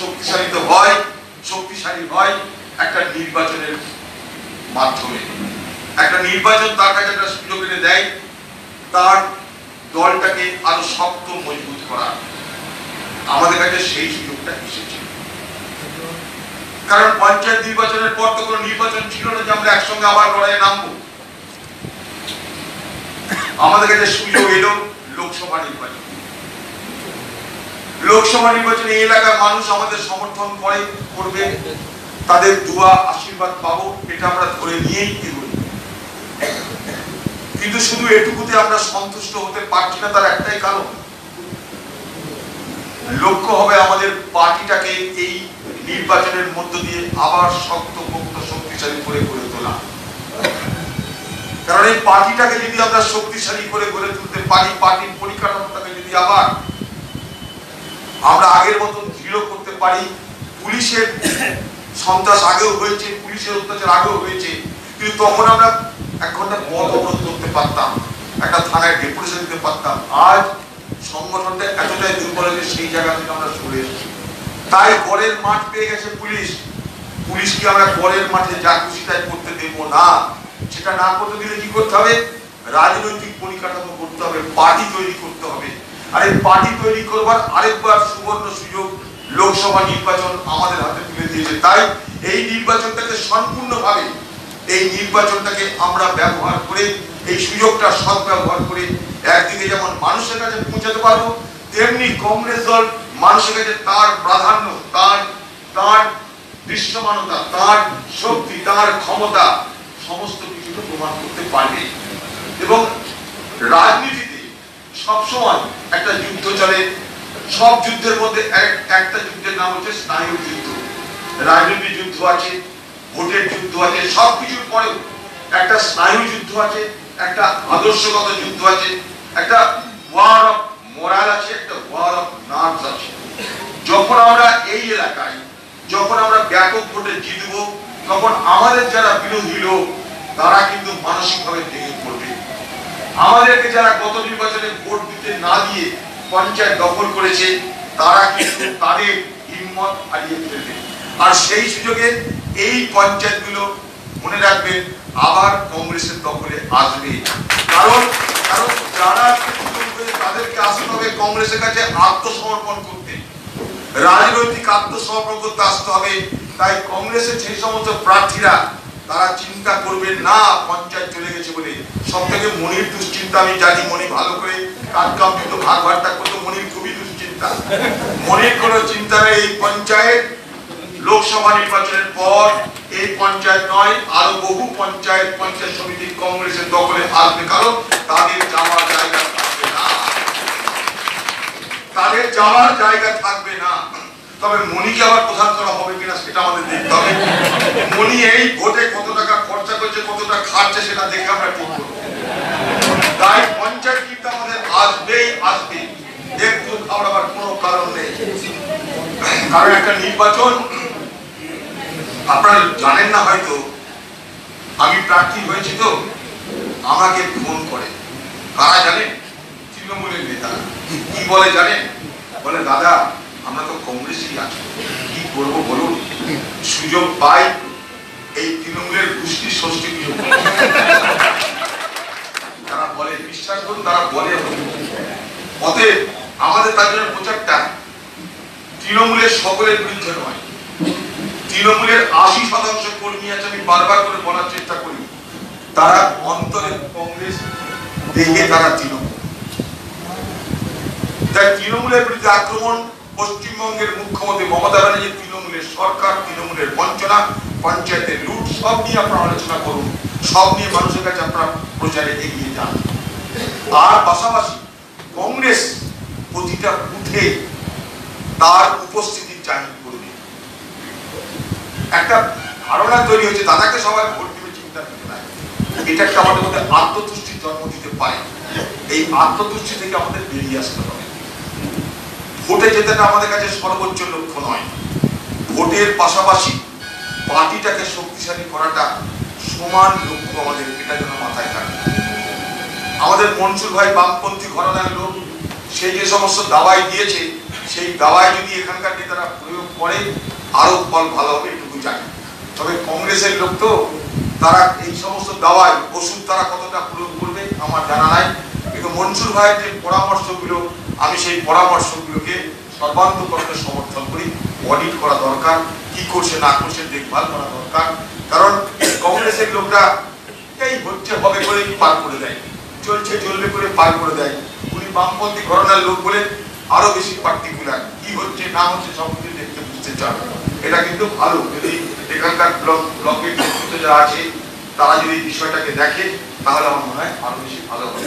শক্তিশালী তো হয় একটা নির্বাচনের মাধ্যমে। একটা নির্বাচন তার কাছে একটা সুযোগ এনে দেয়, তার দলটাকে আরও শক্ত, মজবুত করা। আমাদের কাছে সেই সুযোগটা এসেছে। কারণ পঞ্চায়েত নির্বাচনের পর তো কোনো নির্বাচন ছিল না যে আমরা একসঙ্গে আবার লড়াইয়ে নামবো। আমাদের কাছে সুযোগ এলো লোকসভা নির্বাচন। লোকসভা নির্বাচনে এই এলাকার মানুষ আমাদের সমর্থন করে, করবে। তাদের দোয়া, আশীর্বাদ পাবো, এটা আমরা ধরে নিয়েই এগোই। কিন্তু শুধু এটুকুতে আমরা সন্তুষ্ট হতে পারছি না, তার একটাই কারণ। লক্ষ্য হবে আমাদের পার্টিটাকে এই নির্বাচনের মধ্য দিয়ে আবার শক্ত পোক্ত শক্তিশালী করে গড়ে তোলা। কারণ এই পার্টিটাকে যদি আমরা শক্তিশালী করে গড়ে তুলতে পারি, পার্টির পরিকাঠামোটাকে যদি আবার আমরা আগের মতন দৃঢ় করতে পারি। পুলিশের সন্ত্রাস আগেও হয়েছে, পুলিশের অত্যাচার আগেও হয়েছে। কিন্তু তখন আমরা এক ঘণ্টা পথ অবরোধ করতে পারতাম, একটা থানায় ডেপুটেশন দিতে পারতাম। আজ সংগঠনটা এতটাই দুর্বল হয়েছে, সেই জায়গা থেকে আমরা চলে এসেছি। তাই পরের মাঠ পেয়ে গেছে পুলিশ। পুলিশকে আমরা পরের মাঠে যা খুশি তাই করতে দেবো না। সেটা না করতে দিলে কি করতে হবে? রাজনৈতিক পরিকাঠামো করতে হবে, পার্টি তৈরি করতে হবে। আর এই পার্টি তৈরি করবার আরেকবার সুবর্ণ সুযোগ লোকসভা নির্বাচন আমাদের হাতে তুলে দিয়েছে। তাই এই নির্বাচনটাকে সম্পূর্ণভাবে, এই নির্বাচনটাকে আমরা ব্যবহার করে, এই সুযোগটা সদ্ব্যবহার করে একদিকে যেমন মানুষের কাছে পৌঁছাতে পারব, তেমনি কংগ্রেস দল মানুষের কাছে তার প্রাধান্য, তার তার দৃশ্যমানতা, তার শক্তি, তার ক্ষমতা সমস্ত কিছুকে প্রমাণ করতে পারবে। এবং রাজনীতিতে সবসময় যুদ্ধ চলে সব যুদ্ধের মধ্যে একটা যুদ্ধের নাম হচ্ছে স্নায়ুর যুদ্ধ। যুদ্ধ আছে, ভোটের যুদ্ধ আছে সবকিছুর পরেও একটা স্নায়ু যুদ্ধ আছে, একটা আদর্শগত যুদ্ধ আছে, একটা ওয়ার অফ মোরাল আছে, একটা ওয়ার অফ নার্ভস আছে। যখন আমরা এই এলাকায়, যখন আমরা ব্যাপক ভোটে জিতব, তখন আমাদের যারা বিরোধী লোক, তারা কিন্তু মানসিকভাবে ভেঙে পড়বে। আমাদেরকে যারা গত নির্বাচনে ভোট দিতে না দিয়ে পঞ্চায়েত দখল করেছে, তারা কিন্তু তাদের হিম্মত হারিয়ে ফেলবে আর সেই সুযোগে এই পঞ্চায়েতগুলো মনে রাখবেন, আবার কংগ্রেসের দখলে আসবে। কারণ কারণ যারা তাদেরকে আসতে হবে কংগ্রেসের কাছে আত্মসমর্পণ করতে। রাজনৈতিক আত্মসমর্পণ করতে আসতে হবে। তাই কংগ্রেসের সেই সমস্ত প্রার্থীরা তারা চিন্তা করবেন না, পঞ্চায়েত চলে গেছে বলে। সব থেকে মনির দুশ্চিন্তা, আমি জানি মনি ভালো করে কাজ কাম কিন্তু ভাগ ভাগটা করতো, মনির খুবই দুশ্চিন্তা। মনির কোনো চিন্তা নেই, এই পঞ্চায়েত লোকসভা নির্বাচনের পর এই পঞ্চায়েত নয়, আরও বহু পঞ্চায়েত পঞ্চায়েত সমিতি কংগ্রেসের দখলে আসবে। কারণ তাদের যাওয়ার জায়গা থাকবে না। তাদের যাওয়ার জায়গা থাকবে না। তবে মনিকে আবার প্রধান করা হবে কিনা সেটা আমাদের দেখতে হবে। মনি এই ভোটে কত টাকা খরচা করছে কত টাকা খাচ্ছে সেটা দেখে আমরা ঠিক করব। তাই পঞ্চায়েত কিন্তু আমাদের আসবেই আসবে। একটু ঘাবড়াবার কোনো কারণ নেই। কারণ একটা নির্বাচন, আপনারা জানেন না হয়তো, আমি প্রার্থী হয়েছি তো, আমাকে ফোন করে। কারা জানেন? তৃণমূলের নেতা কি বলে জানেন? বলে, দাদা আমরা তো কংগ্রেসই আছি। কি করব বলুন? সুযোগ পাই এই তৃণমূলের গোষ্ঠী ষষ্ঠী পুজো তারা বলে, বিশ্বাস করুন, তারা বলে অতএব আমাদের তার জন্য প্রচারটা তৃণমূলের সকলের বিরুদ্ধে নয়। তৃণমূলের আশি শতাংশ কর্মী আছে, আমি বারবার করে বলার চেষ্টা করি। তারা অন্তরে কংগ্রেস, দেখে তারা তৃণমূল। তাই তৃণমূলের বিরুদ্ধে আক্রমণ পশ্চিমবঙ্গের মুখ্যমন্ত্রী মমতা ব্যানার্জি, তৃণমূলের সরকার, তৃণমূলের বঞ্চনা পঞ্চায়েতের লুট, সব নিয়ে আপনারা আলোচনা করুন। সব নিয়ে মানুষের কাছে আপনারা প্রচারে এগিয়ে যান। আর পাশাপাশি কংগ্রেস প্রতিটা বুথে তার উপস্থিতি জাহির করবে একটা ধারণা তৈরি হয়েছে, দাদাকে সবাই ভোট দেবে চিন্তা করতে এটা একটা আমাদের মধ্যে আত্মতুষ্টির জন্ম দিতে পারে? এই আত্মতুষ্টি থেকে আমাদের বেরিয়ে আসতে হবে। ভোটে যেতেটা আমাদের কাছে সর্বোচ্চ লক্ষ্য নয়। ভোটের পাশাপাশি পার্টিটাকে শক্তিশালী করাটা সমান লক্ষ্য আমাদের, এটা যেন মাথায় থাকে। আমাদের মনসুর ভাই বামপন্থী ঘরানার লোক, সেই যে সমস্ত দাওয়াই দিয়েছে, সেই দাওয়াই যদি এখানকার নেতারা প্রয়োগ করে আরও ফল ভালো হবে, এটুকু জানি। তবে কংগ্রেসের লোক তো, তারা এই সমস্ত দাওয়ায় ওষুধ তারা কতটা প্রয়োগ করবে, আমার জানা নাই। কিন্তু মনসুর ভাইয়ের যে পরামর্শগুলো আমি সেই পরামর্শগুলোকে সর্বান্তকরণে সমর্থন করি। অডিট করা দরকার, কি করছে, না করছে, দেখভাল করা দরকার। কারণ কংগ্রেসের লোকরা এই হচ্ছে, হবে করে পার করে দেয়? চলছে, চলবে করে পার করে দেয়। উনি বামপন্থী ঘরনার লোক বলে আরও বেশি পার্টিকুলার কি হচ্ছে, না হচ্ছে, সব কিছু দেখতে বুঝতে চান। এটা কিন্তু ভালো। যদি এখানকার ব্লক, ব্লকের নেতৃত্ব যারা আছে, তারা যদি বিষয়টাকে দেখে, তাহলে আমার মনে হয় আরও বেশি ভালো হবে।